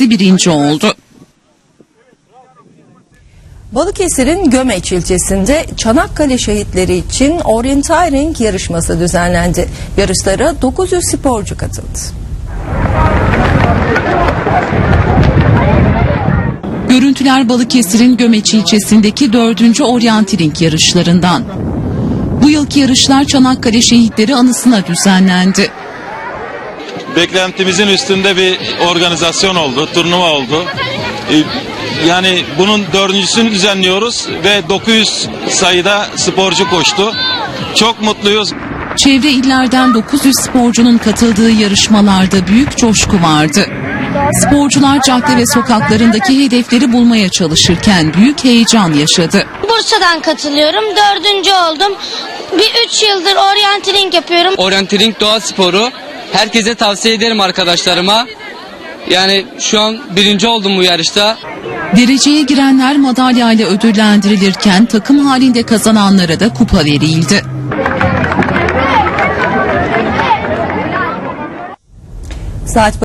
birinci oldu. Balıkesir'in Gömeç ilçesinde Çanakkale şehitleri için orienteering yarışması düzenlendi. Yarışlara 900 sporcu katıldı. Görüntüler Balıkesir'in Gömeç ilçesindeki 4. oryantiling yarışlarından. Bu yılki yarışlar Çanakkale şehitleri anısına düzenlendi. Beklentimizin üstünde bir organizasyon oldu, turnuva oldu. Ee, Yani bunun dördüncüsünü düzenliyoruz ve 900 sayıda sporcu koştu. Çok mutluyuz. Çevre illerden 900 sporcunun katıldığı yarışmalarda büyük coşku vardı. Sporcular cadde ve sokaklarındaki hedefleri bulmaya çalışırken büyük heyecan yaşadı. Bursa'dan katılıyorum. Dördüncü oldum. Bir üç yıldır oryantiling yapıyorum. Orienteering doğa sporu. Herkese tavsiye ederim arkadaşlarıma. Yani şu an birinci oldum bu yarışta. Dereceye girenler madalya ile ödüllendirilirken takım halinde kazananlara da kupa verildi. Saat